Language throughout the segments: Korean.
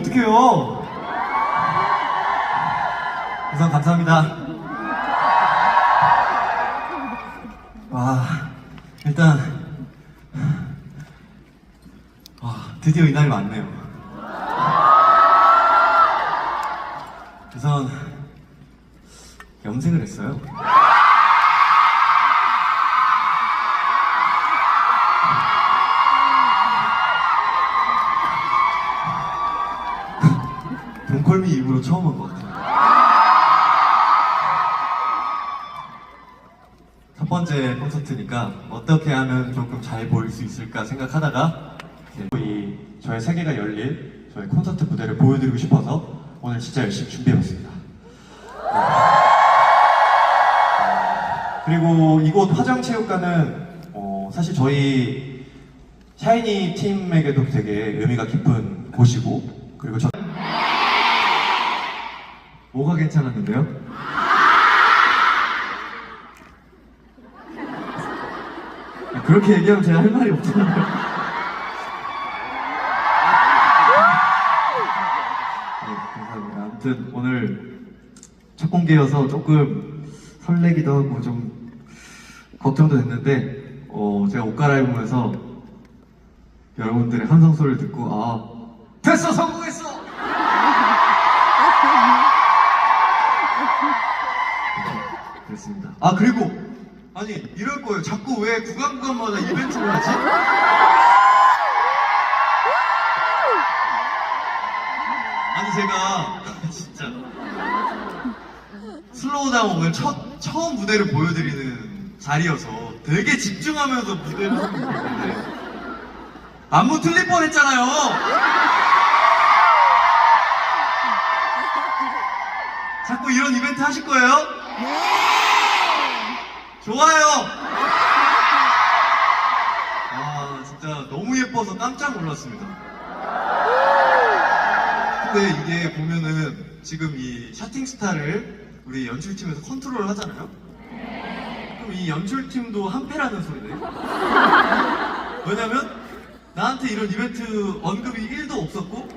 어떡해요? 우선 감사합니다. 와, 일단, 와, 드디어 이날이 왔네요. 우선, 염색을 했어요. 동콜미 이후로 처음 한 것 같아요. 첫 번째 콘서트니까 어떻게 하면 조금 잘 보일 수 있을까 생각하다가 이 저의 세계가 열릴 저의 콘서트 무대를 보여드리고 싶어서 오늘 진짜 열심히 준비해봤습니다. 네. 그리고 이곳 화정체육관은 어, 사실 저희 샤이니 팀에게도 되게 의미가 깊은 곳이고 그리고 저 뭐가 괜찮았는데요? 아, 그렇게 얘기하면 제가 할 말이 없잖아요. 네. 아무튼 오늘 첫 공개여서 조금 설레기도 하고 좀 걱정도 됐는데 어, 제가 옷 갈아입으면서 여러분들의 함성 소리를 듣고 아 됐어 성공했어 그렇습니다. 아 그리고 아니 이럴 거예요. 자꾸 왜 구간 구간마다 이벤트를 하지? 아니 제가 진짜 슬로우다운 오늘 첫 처음 무대를 보여드리는 자리여서 되게 집중하면서 무대를 하고 있는데 안무 틀릴 뻔했잖아요. 자꾸 이런 이벤트 하실 거예요? 아 진짜 너무 예뻐서 깜짝 놀랐습니다. 근데 이게 보면은 지금 이 샤팅스타를 우리 연출팀에서 컨트롤을 하잖아요. 그럼 이 연출팀도 한패라는 소리네. 왜냐면 나한테 이런 이벤트 언급이 1도 없었고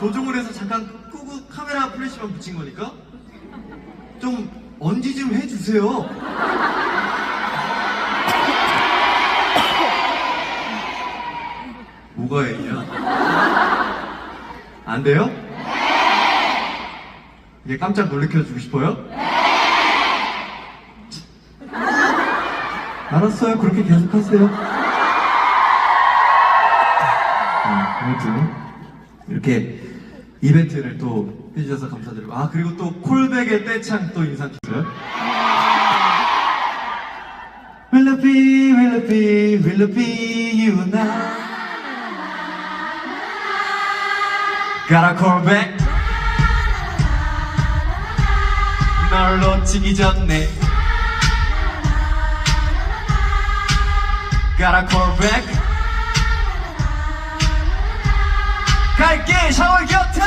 조종을 해서 잠깐 끄고 카메라 플래시만 붙인 거니까 좀 언지 좀 해주세요. 애기야? 안 돼요? 이게 깜짝 놀래켜 주고 싶어요? 알았어요. 그렇게 계속 하세요. 네, 아무튼 이렇게 이벤트를 또 해주셔서 감사드리고 아 그리고 또 콜백의 떼창 또 인상 깊어요. Will it be, will it be, will it be you now? Gotta call back. 널 놓치기 전에. Gotta 갈게 샤워 곁에.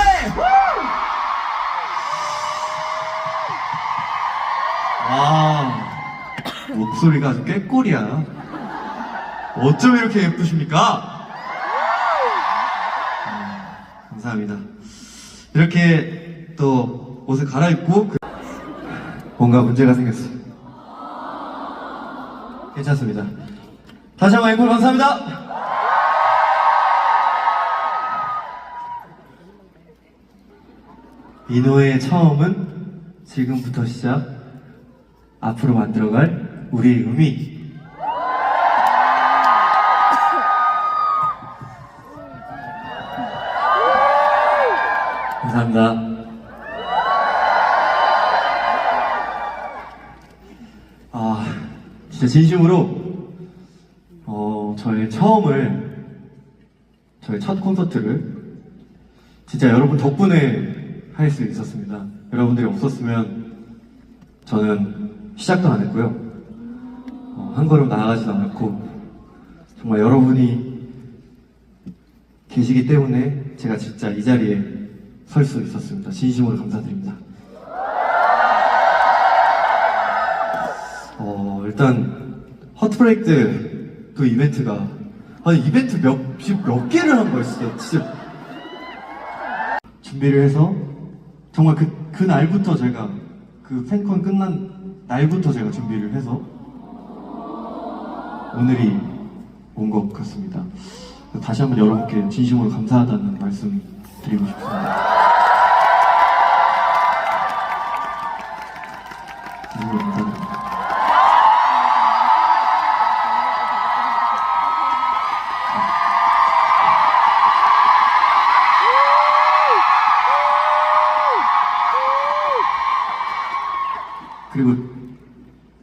아 목소리가 아주 꾀꼬리야. 어쩜 이렇게 예쁘십니까? 감사합니다. 이렇게 또 옷을 갈아입고 그- 뭔가 문제가 생겼어. 괜찮습니다. 다시 한번 앵콜 감사합니다. 이노의 처음은 지금부터 시작. 앞으로 만들어갈 우리의 의미 진심으로 어 저의 처음을 저의 첫 콘서트를 진짜 여러분 덕분에 할 수 있었습니다. 여러분들이 없었으면 저는 시작도 안 했고요. 어, 한 걸음 나아가지도 않았고 정말 여러분이 계시기 때문에 제가 진짜 이 자리에 설 수 있었습니다. 진심으로 감사드립니다. 어, 일단 허트브레이크 그 이벤트가 아니 이벤트 몇, 몇 개를 한 거였어요. 진짜 준비를 해서 정말 그, 그 날부터 제가 그 팬콘 끝난 날부터 제가 준비를 해서 오늘이 온 것 같습니다. 다시 한번 여러분께 진심으로 감사하다는 말씀 드리고 싶습니다. 감사드립니다. 그리고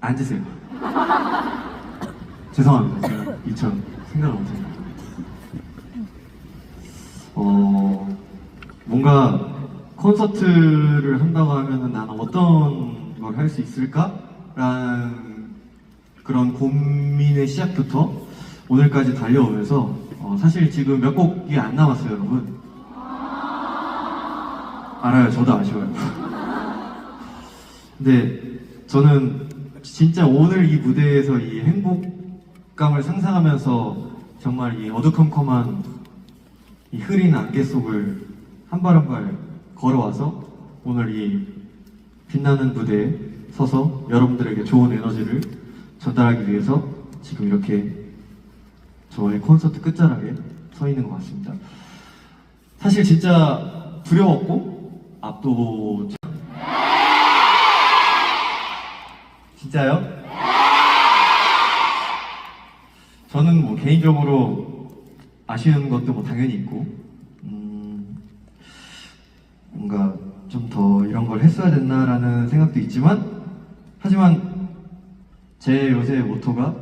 앉으세요. 죄송합니다. 제가 미처 생각을 못했네요. 어, 뭔가 콘서트를 한다고 하면은 나는 어떤 걸 할 수 있을까라는 그런 고민의 시작부터 오늘까지 달려오면서 어, 사실 지금 몇 곡이 안 남았어요, 여러분. 알아요, 저도 아쉬워요. 근데 저는 진짜 오늘 이 무대에서 이 행복감을 상상하면서 정말 이 어두컴컴한 이 흐린 안개 속을 한 발 한 발 걸어와서 오늘 이 빛나는 무대에 서서 여러분들에게 좋은 에너지를 전달하기 위해서 지금 이렇게 저의 콘서트 끝자락에 서 있는 것 같습니다. 사실 진짜 두려웠고 압도 진짜요? 저는 뭐 개인적으로 아쉬운 것도 뭐 당연히 있고, 음, 뭔가 좀 더 이런 걸 했어야 됐나라는 생각도 있지만, 하지만 제 요새 모토가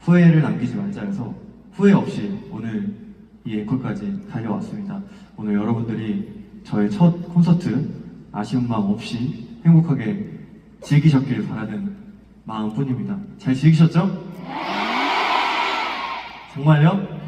후회를 남기지 말자여서 후회 없이 오늘 이 앵콜까지 달려왔습니다. 오늘 여러분들이 저의 첫 콘서트 아쉬운 마음 없이 행복하게 즐기셨길 바라는 마음뿐입니다. 잘 즐기셨죠? 정말요?